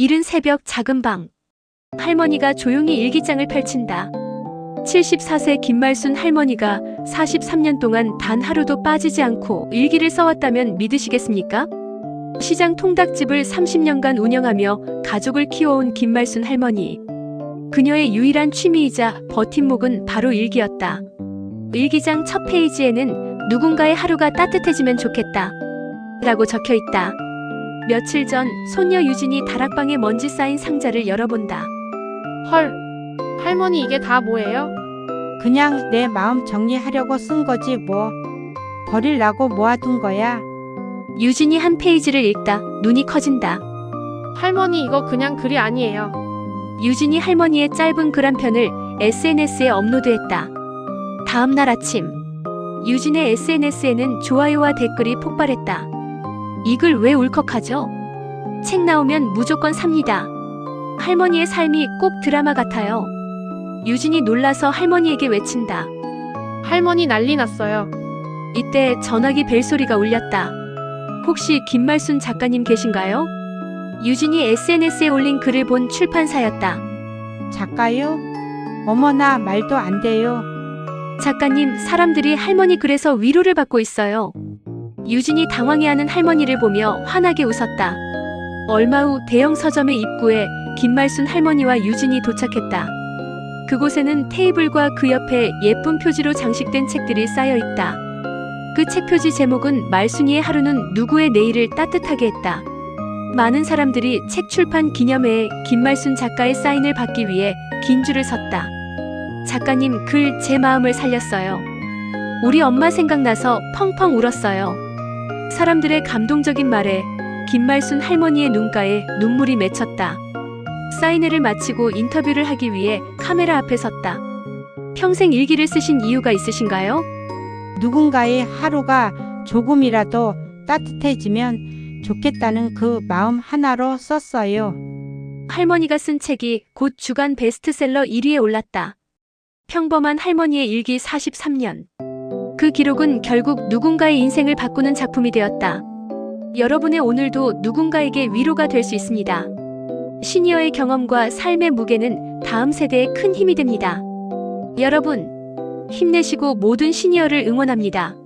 이른 새벽 작은 방. 할머니가 조용히 일기장을 펼친다. 74세 김말순 할머니가 43년 동안 단 하루도 빠지지 않고 일기를 써왔다면 믿으시겠습니까? 시장 통닭집을 30년간 운영하며 가족을 키워온 김말순 할머니. 그녀의 유일한 취미이자 버팀목은 바로 일기였다. 일기장 첫 페이지에는 누군가의 하루가 따뜻해지면 좋겠다. 라고 적혀 있다. 며칠 전 손녀 유진이 다락방에 먼지 쌓인 상자를 열어본다. 헐, 할머니 이게 다 뭐예요? 그냥 내 마음 정리하려고 쓴 거지 뭐. 버릴라고 모아둔 거야. 유진이 한 페이지를 읽다 눈이 커진다. 할머니 이거 그냥 글이 아니에요. 유진이 할머니의 짧은 글 한 편을 SNS에 업로드했다. 다음 날 아침, 유진의 SNS에는 좋아요와 댓글이 폭발했다. 이글 왜 울컥하죠? 책 나오면 무조건 삽니다. 할머니의 삶이 꼭 드라마 같아요. 유진이 놀라서 할머니에게 외친다. 할머니 난리 났어요. 이때 전화기 벨소리가 울렸다. 혹시 김말순 작가님 계신가요? 유진이 SNS에 올린 글을 본 출판사였다. 작가요? 어머나 말도 안 돼요. 작가님, 사람들이 할머니 글에서 위로를 받고 있어요. 유진이 당황해하는 할머니를 보며 환하게 웃었다. 얼마 후 대형 서점의 입구에 김말순 할머니와 유진이 도착했다. 그곳에는 테이블과 그 옆에 예쁜 표지로 장식된 책들이 쌓여 있다. 그 책 표지 제목은 말순이의 하루는 누구의 내일을 따뜻하게 했다. 많은 사람들이 책 출판 기념회에 김말순 작가의 사인을 받기 위해 긴 줄을 섰다. 작가님 글 제 마음을 살렸어요. 우리 엄마 생각나서 펑펑 울었어요. 사람들의 감동적인 말에 김말순 할머니의 눈가에 눈물이 맺혔다. 사인회를 마치고 인터뷰를 하기 위해 카메라 앞에 섰다. 평생 일기를 쓰신 이유가 있으신가요? 누군가의 하루가 조금이라도 따뜻해지면 좋겠다는 그 마음 하나로 썼어요. 할머니가 쓴 책이 곧 주간 베스트셀러 1위에 올랐다. 평범한 할머니의 일기 43년. 그 기록은 결국 누군가의 인생을 바꾸는 작품이 되었다. 여러분의 오늘도 누군가에게 위로가 될 수 있습니다. 시니어의 경험과 삶의 무게는 다음 세대에 큰 힘이 됩니다. 여러분, 힘내시고 모든 시니어를 응원합니다.